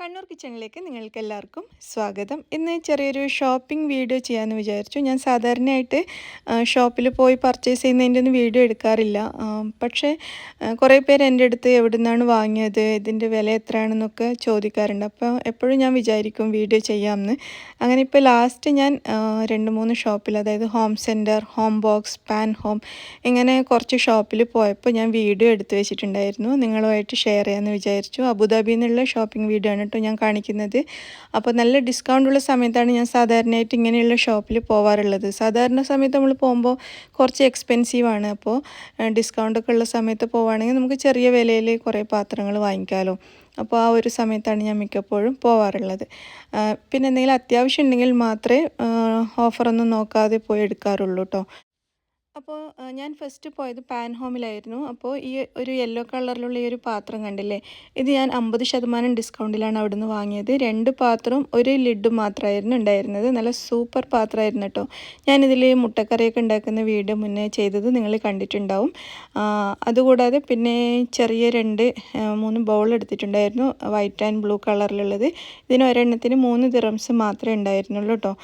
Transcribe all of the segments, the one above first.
കണ്ണൂർ കിച്ചണിലേക്ക് നിങ്ങൾക്ക് എല്ലാവർക്കും സ്വാഗതം. ഇന്ന് ചെറിയൊരു ഷോപ്പിംഗ് വീഡിയോ ചെയ്യാമെന്ന് വിചാരിച്ചു. ഞാൻ സാധാരണയായിട്ട് ഷോപ്പിൽ പോയി പർച്ചേസ് ചെയ്യുന്നതിന്റെ ഒന്നും വീഡിയോ എടുക്കാറില്ല. പക്ഷേ കുറേ പേര് എന്റെ അടുത്ത് എവിടെ നിന്നാണ് വാങ്ങിയത് ഇതിന്റെ വില എത്രയാണെന്നൊക്കെ ചോദിക്കാറുണ്ട്. അപ്പോൾ എപ്പോഴും ഞാൻ വിചാരിക്കും വീഡിയോ ചെയ്യാമെന്ന്. അങ്ങനെ ഇപ്പോൾ ലാസ്റ്റ് ഞാൻ രണ്ട് മൂന്ന് ഷോപ്പിൽ അതായത് home centre home box pan home ഇങ്ങനെ കുറച്ച് ഷോപ്പിൽ പോയപ്പോൾ ഞാൻ വീഡിയോ എടുത്ത് വെച്ചിട്ടുണ്ടായിരുന്നു. നിങ്ങളുമായിട്ട് ഷെയർ ചെയ്യാമെന്ന് വിചാരിച്ചു. അബുദാബിയിൽ നിന്നുള്ള ഷോപ്പിംഗ് വീഡിയോ കേട്ടോ ഞാൻ കാണിക്കുന്നത്. അപ്പോൾ നല്ല ഡിസ്കൗണ്ട് ഉള്ള സമയത്താണ് ഞാൻ സാധാരണയായിട്ട് ഇങ്ങനെയുള്ള ഷോപ്പിൽ പോവാറുള്ളത്. സാധാരണ സമയത്ത് നമ്മൾ പോകുമ്പോൾ കുറച്ച് എക്സ്പെൻസീവ് ആണ്. അപ്പോൾ ഡിസ്കൗണ്ട് ഒക്കെ ഉള്ള സമയത്ത് പോവുകയാണെങ്കിൽ നമുക്ക് ചെറിയ വിലയിൽ കുറേ പാത്രങ്ങൾ വാങ്ങിക്കാമല്ലോ അപ്പോൾ ആ ഒരു സമയത്താണ് ഞാൻ മിക്കപ്പോഴും പോവാറുള്ളത്. പിന്നെ എന്തെങ്കിലും അത്യാവശ്യം ഉണ്ടെങ്കിൽ മാത്രമേ ഓഫറൊന്നും നോക്കാതെ പോയി എടുക്കാറുള്ളൂ കേട്ടോ അപ്പോൾ ഞാൻ ഫസ്റ്റ് പോയത് പാൻ ഹോമിലായിരുന്നു. അപ്പോൾ ഈ ഒരു യെല്ലോ കളറിലുള്ള ഈ ഒരു പാത്രം കണ്ടില്ലേ? ഇത് ഞാൻ അമ്പത് ശതമാനം ഡിസ്കൗണ്ടിലാണ് അവിടെ നിന്ന് വാങ്ങിയത്. രണ്ട് പാത്രവും ഒരു ലിഡും മാത്രമായിരുന്നു ഉണ്ടായിരുന്നത്. നല്ല സൂപ്പർ പാത്രമായിരുന്നു കേട്ടോ ഞാനിതിൽ മുട്ടക്കറിയൊക്കെ ഉണ്ടാക്കുന്ന വീഡിയോ മുന്നേ ചെയ്തത് നിങ്ങൾ കണ്ടിട്ടുണ്ടാവും. അതുകൂടാതെ പിന്നെ ചെറിയ രണ്ട് മൂന്ന് ബൗൾ എടുത്തിട്ടുണ്ടായിരുന്നു. വൈറ്റ് ആൻഡ് ബ്ലൂ കളറിലുള്ളത്. ഇതിന് ഒരെണ്ണത്തിന് മൂന്ന് ദിറംസ് മാത്രമേ ഉണ്ടായിരുന്നുള്ളൂ കേട്ടോ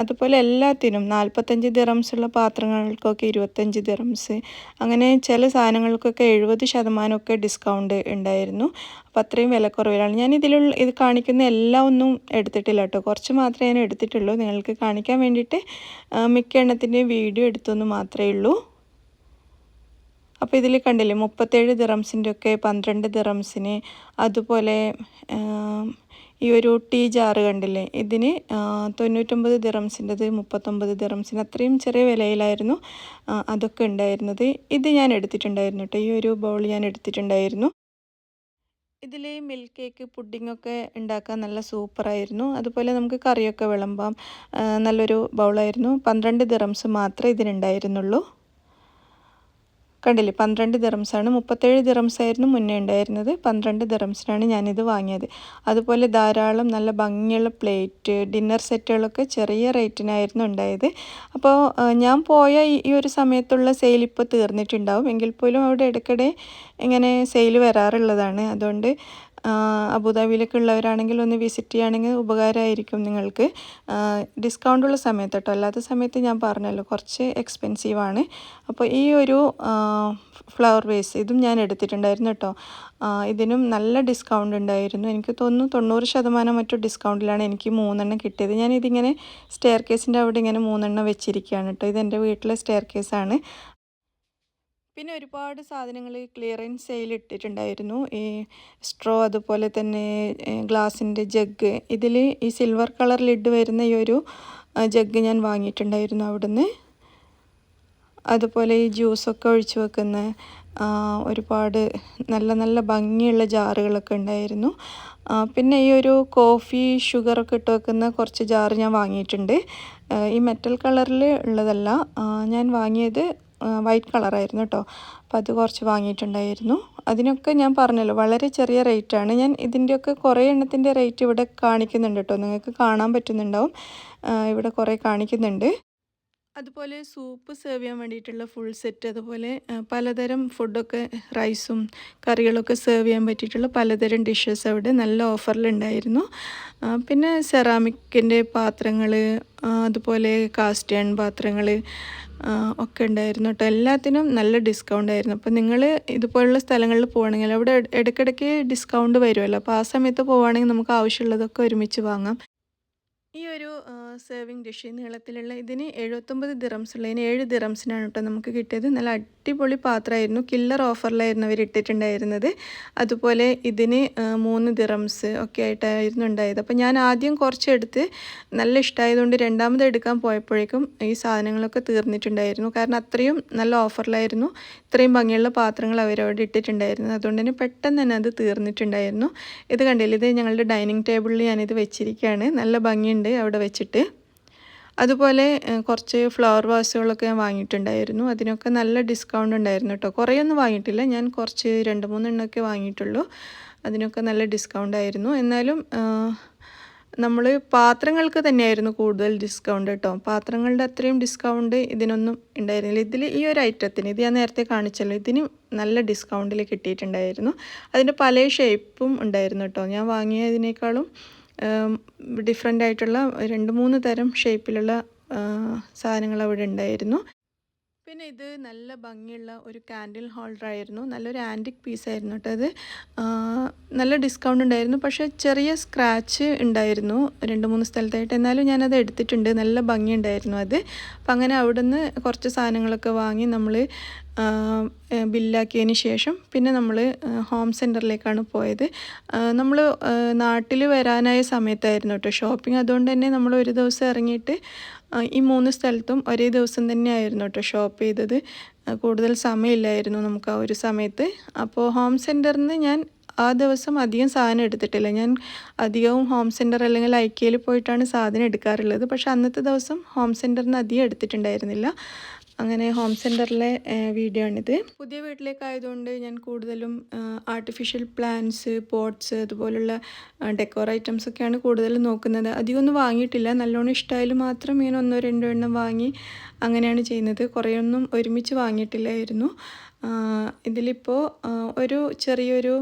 അതുപോലെ എല്ലാത്തിനും നാൽപ്പത്തഞ്ച് ദിറംസ് ഉള്ള പാത്രങ്ങൾക്കൊക്കെ ഇരുപത്തഞ്ച് ദിറംസ് അങ്ങനെ ചില സാധനങ്ങൾക്കൊക്കെ എഴുപത് ശതമാനമൊക്കെ ഡിസ്കൗണ്ട് ഉണ്ടായിരുന്നു. അപ്പോൾ അത്രയും വിലക്കുറവിലാണ് ഞാൻ ഇതിലുള്ള ഇത് കാണിക്കുന്ന എല്ലാം ഒന്നും എടുത്തിട്ടില്ല കേട്ടോ. കുറച്ച് മാത്രമേ ഞാൻ എടുത്തിട്ടുള്ളൂ. നിങ്ങൾക്ക് കാണിക്കാൻ വേണ്ടിയിട്ട് മിക്ക എണ്ണത്തിന്റെയും വീഡിയോ എടുത്തെന്ന് മാത്രമേ ഉള്ളൂ. അപ്പോൾ ഇതിൽ കണ്ടില്ലേ മുപ്പത്തേഴ് ദിറംസിന്റെ ഒക്കെ പന്ത്രണ്ട് ദിറംസിന് അതുപോലെ ഈ ഒരു ടീ ജാറ് കണ്ടില്ലേ? ഇതിന് തൊണ്ണൂറ്റൊമ്പത് ദിറംസിന്റെത് മുപ്പത്തൊമ്പത് ദിറംസിന് അത്രയും ചെറിയ വിലയിലായിരുന്നു അതൊക്കെ ഉണ്ടായിരുന്നത്. ഇത് ഞാൻ എടുത്തിട്ടുണ്ടായിരുന്നു കേട്ടോ. ഈ ഒരു ബൗൾ ഞാൻ എടുത്തിട്ടുണ്ടായിരുന്നു. ഇതിൽ മിൽക്ക് കേക്ക് പുഡിങ്ങൊക്കെ ഉണ്ടാക്കാൻ നല്ല സൂപ്പറായിരുന്നു അതുപോലെ നമുക്ക് കറിയൊക്കെ വിളമ്പാം നല്ലൊരു ബൗളായിരുന്നു പന്ത്രണ്ട് ദിറംസ് മാത്രമേ ഇതിനുണ്ടായിരുന്നുള്ളൂ. കണ്ടില്ലേ പന്ത്രണ്ട് ദിറംസാണ്. മുപ്പത്തേഴ് ദിറംസ് ആയിരുന്നു മുന്നേ ഉണ്ടായിരുന്നത്. പന്ത്രണ്ട് ദിറംസിനാണ് ഞാനിത് വാങ്ങിയത്. അതുപോലെ ധാരാളം നല്ല ഭംഗിയുള്ള പ്ലേറ്റ് ഡിന്നർ സെറ്റുകളൊക്കെ ചെറിയ റേറ്റിനായിരുന്നു ഉണ്ടായത്. അപ്പോൾ ഞാൻ പോയ ഈ ഒരു സമയത്തുള്ള സെയിൽ ഇപ്പോൾ തീർന്നിട്ടുണ്ടാവും. എങ്കിൽ പോലും അവിടെ ഇടയ്ക്കിടെ ഇങ്ങനെ സെയിൽ വരാറുള്ളതാണ്. അതുകൊണ്ട് അബുദാബിയിലൊക്കെ ഉള്ളവരാണെങ്കിൽ ഒന്ന് വിസിറ്റ് ചെയ്യുകയാണെങ്കിൽ ഉപകാരമായിരിക്കും നിങ്ങൾക്ക്. ഡിസ്കൗണ്ട് ഉള്ള സമയത്ത് കേട്ടോ. അല്ലാത്ത സമയത്ത് ഞാൻ പറഞ്ഞല്ലോ കുറച്ച് എക്സ്പെൻസീവാണ് അപ്പോൾ ഈ ഒരു ഫ്ലവർ വേസ് ഇതും ഞാൻ എടുത്തിട്ടുണ്ടായിരുന്നു കേട്ടോ. ഇതിനും നല്ല ഡിസ്കൗണ്ട് ഉണ്ടായിരുന്നു. എനിക്ക് തോന്നുന്നു തൊണ്ണൂറ് ശതമാനം മറ്റു ഡിസ്കൗണ്ടിലാണ് എനിക്ക് മൂന്നെണ്ണം കിട്ടിയത്. ഞാനിതിങ്ങനെ സ്റ്റെയർ കേസിന്റെ അവിടെ ഇങ്ങനെ മൂന്നെണ്ണം വെച്ചിരിക്കുകയാണ് കേട്ടോ. ഇതെന്റെ വീട്ടിലെ സ്റ്റെയർ കേസാണ് പിന്നെ ഒരുപാട് സാധനങ്ങൾ ക്ലിയറൻസ് സെയിൽ ഇട്ടിട്ടുണ്ടായിരുന്നു. ഈ സ്ട്രോ അതുപോലെ തന്നെ ഗ്ലാസിന്റെ ജഗ്. ഇതിൽ ഈ സിൽവർ കളർ ലിഡ് വരുന്ന ഈ ഒരു ജഗ് ഞാൻ വാങ്ങിയിട്ടുണ്ടായിരുന്നു അവിടുന്ന്. അതുപോലെ ഈ ജ്യൂസൊക്കെ ഒഴിച്ചു വെക്കുന്ന ഒരുപാട് നല്ല നല്ല ഭംഗിയുള്ള ജാറുകളൊക്കെ ഉണ്ടായിരുന്നു. പിന്നെ ഈ ഒരു കോഫി ഷുഗറൊക്കെ ഇട്ട് വെക്കുന്ന കുറച്ച് ജാറ് ഞാൻ വാങ്ങിയിട്ടുണ്ട്. ഈ മെറ്റൽ കളറിൽ ഉള്ളതല്ല. ഞാൻ വാങ്ങിയത് വൈറ്റ് കളറായിരുന്നു കേട്ടോ. അപ്പോൾ അത് കുറച്ച് വാങ്ങിയിട്ടുണ്ടായിരുന്നു. അതിനൊക്കെ ഞാൻ പറഞ്ഞല്ലോ വളരെ ചെറിയ റേറ്റാണ് ഞാൻ ഇതിന്റെയൊക്കെ കുറേ എണ്ണത്തിന്റെ റേറ്റ് ഇവിടെ കാണിക്കുന്നുണ്ട് കേട്ടോ. നിങ്ങൾക്ക് കാണാൻ പറ്റുന്നുണ്ടാവും. ഇവിടെ കുറേ കാണിക്കുന്നുണ്ട്. അതുപോലെ സൂപ്പ് സെർവ് ചെയ്യാൻ വേണ്ടിയിട്ടുള്ള ഫുൾ സെറ്റ് അതുപോലെ പലതരം ഫുഡൊക്കെ റൈസും കറികളൊക്കെ സെർവ് ചെയ്യാൻ പറ്റിയിട്ടുള്ള പലതരം ഡിഷസ് അവിടെ നല്ല ഓഫറിലുണ്ടായിരുന്നു പിന്നെ സെറാമിക്കിന്റെ പാത്രങ്ങൾ അതുപോലെ കാസ്റ്റേൺ പാത്രങ്ങൾ ഒക്കെ ഉണ്ടായിരുന്നു കേട്ടോ. എല്ലാത്തിനും നല്ല ഡിസ്കൗണ്ട് ആയിരുന്നു. അപ്പോൾ നിങ്ങൾ ഇതുപോലുള്ള സ്ഥലങ്ങളിൽ പോവുകയാണെങ്കിൽ അവിടെ ഇട- ഇടയ്ക്കിടയ്ക്ക് ഡിസ്കൗണ്ട് വരുമല്ലോ. അപ്പോൾ ആ സമയത്ത് പോവുകയാണെങ്കിൽ നമുക്ക് ആവശ്യമുള്ളതൊക്കെ ഒരുമിച്ച് വാങ്ങാം. ഈ ഒരു സെർവിങ് ഡിഷ് നീളത്തിലുള്ള ഇതിന് എഴുപത്തൊമ്പത് ദിറംസ് ഉള്ള ഇതിന് ഏഴ് ദിറംസിനാണ് കേട്ടോ നമുക്ക് കിട്ടിയത്. നല്ല അടിപൊളി പാത്രമായിരുന്നു. കില്ലർ ഓഫറിലായിരുന്നു അവർ ഇട്ടിട്ടുണ്ടായിരുന്നത്. അതുപോലെ ഇതിന് മൂന്ന് ദിറംസ് ഒക്കെ ആയിട്ടായിരുന്നു ഉണ്ടായത്. അപ്പോൾ ഞാൻ ആദ്യം കുറച്ചെടുത്ത് നല്ല ഇഷ്ടമായതുകൊണ്ട് രണ്ടാമത് എടുക്കാൻ പോയപ്പോഴേക്കും ഈ സാധനങ്ങളൊക്കെ തീർന്നിട്ടുണ്ടായിരുന്നു. കാരണം അത്രയും നല്ല ഓഫറിലായിരുന്നു ഇത്രയും ഭംഗിയുള്ള പാത്രങ്ങൾ അവരവിടെ ഇട്ടിട്ടുണ്ടായിരുന്നു അതുകൊണ്ട് തന്നെ പെട്ടെന്ന് തന്നെ അത് തീർന്നിട്ടുണ്ടായിരുന്നു. ഇത് കണ്ടില്ല? ഇത് ഞങ്ങളുടെ ഡൈനിങ് ടേബിളിൽ ഞാനിത് വെച്ചിരിക്കുകയാണ്. നല്ല ഭംഗിയുണ്ട്. അവിടെ വെച്ചിട്ട്. അതുപോലെ കുറച്ച് ഫ്ലവർ വാസുകളൊക്കെ ഞാൻ വാങ്ങിയിട്ടുണ്ടായിരുന്നു. അതിനൊക്കെ നല്ല ഡിസ്കൗണ്ട് ഉണ്ടായിരുന്നു കേട്ടോ കുറേയൊന്നും വാങ്ങിയിട്ടില്ല. ഞാൻ കുറച്ച് രണ്ട് മൂന്നെണ്ണമൊക്കെ വാങ്ങിയിട്ടുള്ളൂ. അതിനൊക്കെ നല്ല ഡിസ്കൗണ്ട് ആയിരുന്നു. എന്നാലും നമ്മൾ പാത്രങ്ങൾക്ക് തന്നെയായിരുന്നു കൂടുതൽ ഡിസ്കൗണ്ട് കേട്ടോ പാത്രങ്ങളുടെ അത്രയും ഡിസ്കൗണ്ട് ഇതിനൊന്നും ഉണ്ടായിരുന്നില്ല. ഇതിൽ ഈ ഒരു ഐറ്റത്തിന് ഇത് ഞാൻ നേരത്തെ കാണിച്ചല്ലോ ഇതിന് നല്ല ഡിസ്കൗണ്ടിൽ കിട്ടിയിട്ടുണ്ടായിരുന്നു. അതിന്റെ പല ഷേപ്പും ഉണ്ടായിരുന്നു കേട്ടോ ഞാൻ വാങ്ങിയതിനേക്കാളും ഡിഫറെന്റ് ആയിട്ടുള്ള രണ്ട് മൂന്ന് തരം ഷേപ്പിലുള്ള സാധനങ്ങൾ അവിടെ ഉണ്ടായിരുന്നു. പിന്നെ ഇത് നല്ല ഭംഗിയുള്ള ഒരു കാൻഡിൽ ഹോൾഡർ ആയിരുന്നു. നല്ലൊരു ആന്റിക് പീസായിരുന്നു കേട്ടോ അത്. നല്ല ഡിസ്കൗണ്ട് ഉണ്ടായിരുന്നു. പക്ഷേ ചെറിയ സ്ക്രാച്ച് ഉണ്ടായിരുന്നു രണ്ട് മൂന്ന് സ്ഥലത്തായിട്ട്. എന്നാലും ഞാനത് എടുത്തിട്ടുണ്ട്. നല്ല ഭംഗി ഉണ്ടായിരുന്നു അത്. അപ്പം അങ്ങനെ അവിടുന്ന് കുറച്ച് സാധനങ്ങളൊക്കെ വാങ്ങി നമ്മൾ ബില്ലാക്കിയതിന് ശേഷം പിന്നെ നമ്മൾ ഹോം സെന്ററിലേക്കാണ് പോയത്. നമ്മൾ നാട്ടിൽ വരാനായ സമയത്തായിരുന്നു കേട്ടോ ഷോപ്പിംഗ്. അതുകൊണ്ട് തന്നെ നമ്മൾ ഒരു ദിവസം ഇറങ്ങിയിട്ട് ഈ മൂന്ന് സ്ഥലത്തും ഒരേ ദിവസം തന്നെ ആയിരുന്നു കേട്ടോ ഷോപ്പ് ചെയ്തത്. കൂടുതൽ സമയമില്ലായിരുന്നു നമുക്ക് ആ ഒരു സമയത്ത്. അപ്പോൾ ഹോം സെന്ററിൽ നിന്ന് ഞാൻ ആ ദിവസം അധികം സാധനം എടുത്തിട്ടില്ല. ഞാൻ അധികവും ഹോം സെന്റർ അല്ലെങ്കിൽ ഐക്യയിൽ പോയിട്ടാണ് സാധനം എടുക്കാറുള്ളത്. പക്ഷേ അന്നത്തെ ദിവസം ഹോം സെന്ററിൽ നിന്ന് അധികം എടുത്തിട്ടുണ്ടായിരുന്നില്ല. അങ്ങനെ ഹോം സെന്ററിലെ വീഡിയോ ആണിത് പുതിയ വീട്ടിലേക്കായതുകൊണ്ട് ഞാൻ കൂടുതലും ആർട്ടിഫിഷ്യൽ പ്ലാന്റ്സ് പോട്ട്സ് അതുപോലുള്ള ഡെക്കോർ ഐറ്റംസ് ഒക്കെയാണ് കൂടുതലും നോക്കുന്നത്. അധികമൊന്നും വാങ്ങിയിട്ടില്ല. നല്ലോണം ഇഷ്ടമായാലും മാത്രം ഇങ്ങനെ ഒന്നോ രണ്ടോ എണ്ണം വാങ്ങി അങ്ങനെയാണ് ചെയ്യുന്നത്. കുറേയൊന്നും ഒരുമിച്ച് വാങ്ങിയിട്ടില്ലായിരുന്നു. ഇതിലിപ്പോൾ ഒരു ചെറിയൊരു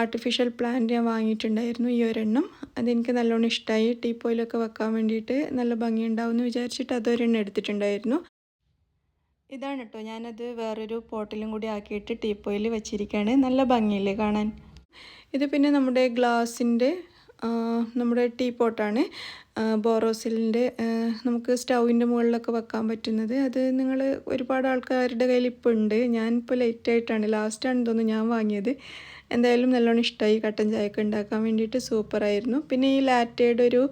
ആർട്ടിഫിഷ്യൽ പ്ലാന്റ് ഞാൻ വാങ്ങിയിട്ടുണ്ടായിരുന്നു ഈ ഒരെണ്ണം. അതെനിക്ക് നല്ലോണം ഇഷ്ടമായി ടീപ്പോയിലൊക്കെ വെക്കാൻ വേണ്ടിയിട്ട് നല്ല ഭംഗിയുണ്ടാവും എന്ന് വിചാരിച്ചിട്ട് അതൊരെണ്ണം എടുത്തിട്ടുണ്ടായിരുന്നു. ഇതാണ് കേട്ടോ ഞാനത് വേറൊരു പോട്ടിലും കൂടി ആക്കിയിട്ട് ടീപ്പോയിൽ വെച്ചിരിക്കുകയാണ് നല്ല ഭംഗിയില്ലേ കാണാൻ? ഇത് പിന്നെ നമ്മുടെ ഗ്ലാസിന്റെ നമ്മുടെ ടീ പോട്ടാണ്. ബോറോസിലിന്റെ നമുക്ക് സ്റ്റൗവിന്റെ മുകളിലൊക്കെ വെക്കാൻ പറ്റുന്നത്. അത് നിങ്ങൾ ഒരുപാട് ആൾക്കാരുടെ കയ്യിൽ ഇപ്പോൾ ഉണ്ട്. ഞാനിപ്പോൾ ലേറ്റായിട്ടാണ്. ലാസ്റ്റാണ് തോന്നുന്നു ഞാൻ വാങ്ങിയത്. എന്തായാലും നല്ലോണം ഇഷ്ടമായി കട്ടൻ ചായയൊക്കെ ഉണ്ടാക്കാൻ വേണ്ടിയിട്ട് സൂപ്പറായിരുന്നു. പിന്നെ ഈ ലാറ്റയുടെ ഒരു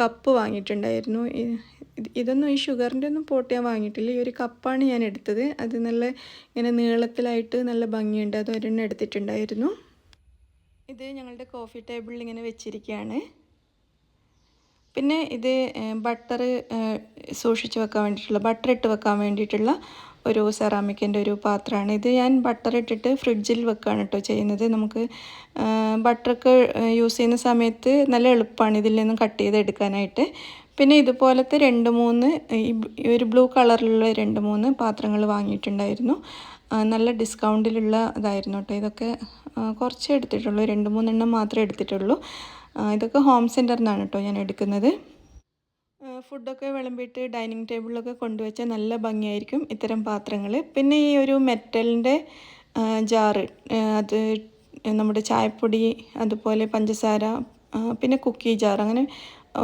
കപ്പ് വാങ്ങിയിട്ടുണ്ടായിരുന്നു. ഇതൊന്നും ഈ ഷുഗറിന്റെ ഒന്നും പോട്ട് ഞാൻ വാങ്ങിയിട്ടില്ല. ഈ ഒരു കപ്പാണ് ഞാൻ എടുത്തത്. അത് നല്ല ഇങ്ങനെ നീളത്തിലായിട്ട് നല്ല ഭംഗിയുണ്ട്. അത് ഒരെണ്ണം എടുത്തിട്ടുണ്ടായിരുന്നു. ഇത് ഞങ്ങളുടെ കോഫി ടേബിളിൽ ഇങ്ങനെ വെച്ചിരിക്കുകയാണ്. പിന്നെ ഇത് ബട്ടർ സൂക്ഷിച്ച് വെക്കാൻ വേണ്ടിയിട്ടുള്ള ബട്ടർ ഇട്ട് വെക്കാൻ വേണ്ടിയിട്ടുള്ള ഒരു സെറാമിക്കിന്റെ ഒരു പാത്രമാണ്. ഇത് ഞാൻ ബട്ടർ ഇട്ടിട്ട് ഫ്രിഡ്ജിൽ വെക്കുകയാണ് കേട്ടോ ചെയ്യുന്നത്. നമുക്ക് ബട്ടറൊക്കെ യൂസ് ചെയ്യുന്ന സമയത്ത് നല്ല എളുപ്പമാണ് ഇതിൽ നിന്നും കട്ട് ചെയ്ത് എടുക്കാനായിട്ട്. പിന്നെ ഇതുപോലത്തെ രണ്ട് മൂന്ന് ഈ ഒരു ബ്ലൂ കളറിലുള്ള രണ്ട് മൂന്ന് പാത്രങ്ങൾ വാങ്ങിയിട്ടുണ്ടായിരുന്നു. നല്ല ഡിസ്കൗണ്ടിലുള്ള ഇതായിരുന്നു കേട്ടോ ഇതൊക്കെ കുറച്ച് എടുത്തിട്ടുള്ളൂ. രണ്ട് മൂന്നെണ്ണം മാത്രമേ എടുത്തിട്ടുള്ളൂ. ഇതൊക്കെ ഹോം സെന്ററിൽ നിന്നാണ് കേട്ടോ ഞാൻ എടുക്കുന്നത്. ഫുഡൊക്കെ വിളമ്പിയിട്ട് ഡൈനിങ് ടേബിളിലൊക്കെ കൊണ്ടുവച്ചാൽ നല്ല ഭംഗിയായിരിക്കും ഇത്തരം പാത്രങ്ങൾ പിന്നെ ഈ ഒരു മെറ്റലിന്റെ ജാറ് അത് നമ്മുടെ ചായപ്പൊടി അതുപോലെ പഞ്ചസാര പിന്നെ കുക്കി ജാർ അങ്ങനെ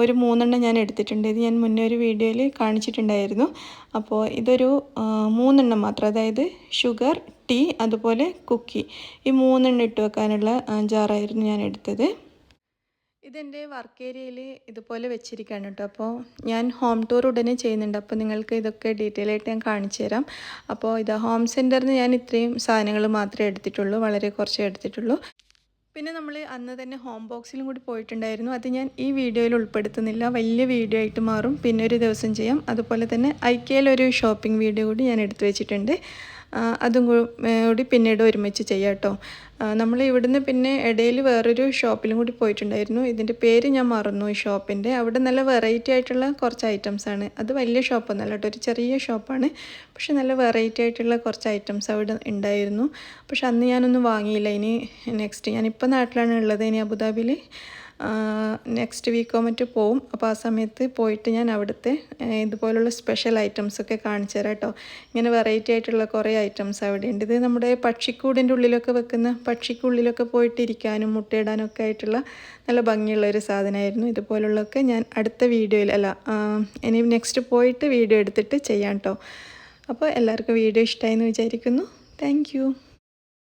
ഒരു മൂന്നെണ്ണം ഞാൻ എടുത്തിട്ടുണ്ട്. ഇത് ഞാൻ മുന്നേ ഒരു വീഡിയോയിൽ കാണിച്ചിട്ടുണ്ടായിരുന്നു. അപ്പോൾ ഇതൊരു മൂന്നെണ്ണം മാത്രം. അതായത് ഷുഗർ ടീ അതുപോലെ കുക്കി. ഈ മൂന്നെണ്ണം ഇട്ട് വെക്കാനുള്ള ജാറായിരുന്നു ഞാൻ എടുത്തത്. ഇതെന്റെ വർക്ക് ഏരിയയിൽ ഇതുപോലെ വെച്ചിരിക്കുകയാണ് കേട്ടോ. അപ്പോൾ ഞാൻ ഹോം ടൂർ ഉടനെ ചെയ്യുന്നുണ്ട്. അപ്പോൾ നിങ്ങൾക്ക് ഇതൊക്കെ ഡീറ്റെയിൽ ആയിട്ട് ഞാൻ കാണിച്ചു തരാം. അപ്പോൾ ഇത് ഹോം സെന്ററിൽ നിന്ന് ഞാൻ ഇത്രയും സാധനങ്ങൾ മാത്രമേ എടുത്തിട്ടുള്ളൂ. വളരെ കുറച്ചേ എടുത്തിട്ടുള്ളൂ. പിന്നെ നമ്മൾ അന്ന് തന്നെ ഹോം ബോക്സിലും കൂടി പോയിട്ടുണ്ടായിരുന്നു. അത് ഞാൻ ഈ വീഡിയോയിൽ ഉൾപ്പെടുത്തുന്നില്ല. വലിയ വീഡിയോ ആയിട്ട് മാറും. പിന്നെ ഒരു ദിവസം ചെയ്യാം. അതുപോലെ തന്നെ ഐക്കയിലൊരു ഷോപ്പിംഗ് വീഡിയോ കൂടി ഞാൻ എടുത്തു വെച്ചിട്ടുണ്ട്. അതും കൂടി പിന്നീട് ഒരുമിച്ച് ചെയ്യാം കേട്ടോ. നമ്മൾ ഇവിടുന്ന് പിന്നെ ഇടയിൽ വേറൊരു ഷോപ്പിലും കൂടി പോയിട്ടുണ്ടായിരുന്നു. ഇതിന്റെ പേര് ഞാൻ മറന്നു ഈ ഷോപ്പിന്റെ അവിടെ നല്ല വെറൈറ്റി ആയിട്ടുള്ള കുറച്ച് ഐറ്റംസ് ആണ്. അത് വലിയ ഷോപ്പൊന്നല്ല കേട്ടോ ഒരു ചെറിയ ഷോപ്പാണ്. പക്ഷെ നല്ല വെറൈറ്റി ആയിട്ടുള്ള കുറച്ച് ഐറ്റംസ് അവിടെ ഉണ്ടായിരുന്നു. പക്ഷെ അന്ന് ഞാനൊന്നും വാങ്ങിയില്ല. ഇനി നെക്സ്റ്റ് ഞാനിപ്പോൾ നാട്ടിലാണ് ഉള്ളത് ഇനി അബുദാബിയിൽ നെക്സ്റ്റ് വീക്കോ മറ്റോ പോവും. അപ്പോൾ ആ സമയത്ത് പോയിട്ട് ഞാൻ അവിടുത്തെ ഇതുപോലുള്ള സ്പെഷ്യൽ ഐറ്റംസൊക്കെ കാണിച്ചു തരാം കേട്ടോ ഇങ്ങനെ വെറൈറ്റി ആയിട്ടുള്ള കുറേ ഐറ്റംസ് അവിടെ ഉണ്ട് ഇത് നമ്മുടെ പക്ഷിക്കൂടിന്റെ ഉള്ളിലൊക്കെ വെക്കുന്ന പക്ഷിക്കുള്ളിലൊക്കെ പോയിട്ട് ഇരിക്കാനും മുട്ടയിടാനും ഒക്കെ ആയിട്ടുള്ള നല്ല ഭംഗിയുള്ള ഒരു സാധനമായിരുന്നു. ഇതുപോലുള്ളൊക്കെ ഞാൻ അടുത്ത വീഡിയോയിൽ അല്ല ഇനി നെക്സ്റ്റ് പോയിട്ട് വീഡിയോ എടുത്തിട്ട് ചെയ്യാം കേട്ടോ അപ്പോൾ എല്ലാവർക്കും വീഡിയോ ഇഷ്ടമായി എന്ന് വിചാരിക്കുന്നു. താങ്ക്